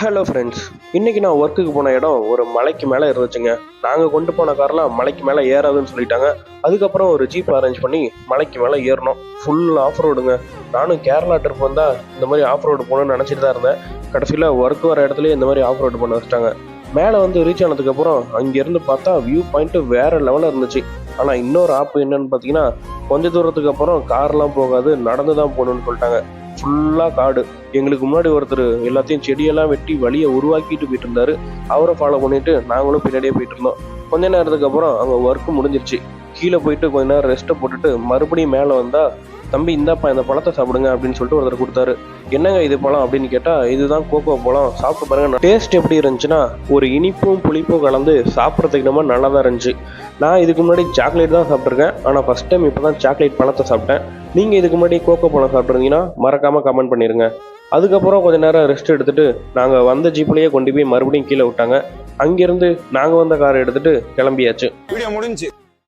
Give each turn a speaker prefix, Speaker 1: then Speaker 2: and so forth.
Speaker 1: Hello friends இன்றைக்கி நான் ஒர்க்குக்கு போன இடம் ஒரு மலைக்கு மேலே இருந்துச்சுங்க. நாங்கள் கொண்டு போன கார்லாம் மலைக்கு மேலே ஏறாதுன்னு சொல்லிட்டாங்க. அதுக்கப்புறம் ஒரு ஜீப் அரேஞ்ச் பண்ணி மலைக்கு மேலே ஏறணும். ஃபுல் ஆஃப் ரோடுங்க நானும் கேரளா ட்ரிப் வந்தால் இந்த மாதிரி ஆஃப் ரோடு போகணும்னு நினச்சிட்டு தான் இருந்தேன். கடைசியில் ஒர்க் வர இடத்துலயே இந்த மாதிரி ஆஃப் ரோடு பண்ண வச்சுட்டாங்க. மேலே வந்து ரீச் ஆனதுக்கப்புறம் அங்கேருந்து பார்த்தா வியூ பாயிண்ட்டு வேறு லெவலில் இருந்துச்சு. ஆனால் இன்னொரு ஆப் என்னன்னு பார்த்தீங்கன்னா கொஞ்ச தூரத்துக்கு அப்புறம் கார்லாம் போகாது நடந்து தான் போகணும்னு சொல்லிட்டாங்க. ஃபுல்லாக காடு. எங்களுக்கு முன்னாடி ஒருத்தர் எல்லாத்தையும் செடியெல்லாம் வெட்டி வழியை உருவாக்கிட்டு போயிட்டு இருந்தாரு அவரை ஃபாலோ பண்ணிட்டு நாங்களும் பின்னாடியே போயிட்டு இருந்தோம் கொஞ்ச நேரத்துக்கு அப்புறம் அங்கே ஒர்க் முடிஞ்சிருச்சு. கீழே போயிட்டு கொஞ்ச நேரம் ரெஸ்ட்டை போட்டுட்டு மறுபடியும் மேலே வந்தால் தம்பி இந்தாப்பா இந்த பழத்தை சாப்பிடுங்க அப்படின்னு சொல்லிட்டு ஒருத்தர் கொடுத்தாரு. என்னங்க இது பழம் அப்படின்னு கேட்டால் இதுதான் கோகோ பழம். சாப்பிட்டு பாருங்க டேஸ்ட் எப்படி இருந்துச்சுன்னா ஒரு இனிப்பும் புளிப்பும் கலந்து சாப்பிட்றதுக்கு நம்ம நல்லா தான் இருந்துச்சு. நான் இதுக்கு முன்னாடி சாக்லேட் தான் சாப்பிட்ருக்கேன் ஆனால் ஃபஸ்ட் டைம் இப்போ தான் சாக்லேட் பழத்தை சாப்பிட்டேன். நீங்கள் இதுக்கு முன்னாடி கோகோ பழம் சாப்பிட்ருந்தீங்கன்னா மறக்காமல் கமெண்ட் பண்ணிடுங்க அதுக்கப்புறம் கொஞ்ச நேரம் ரெஸ்ட் எடுத்துகிட்டு நாங்கள் வந்த ஜீப்லேயே கொண்டு போய் மறுபடியும் கீழே விட்டாங்க. அங்கேருந்து நாங்கள் வந்த காரை எடுத்துகிட்டு கிளம்பியாச்சு.
Speaker 2: வீடியோ முடிஞ்சு.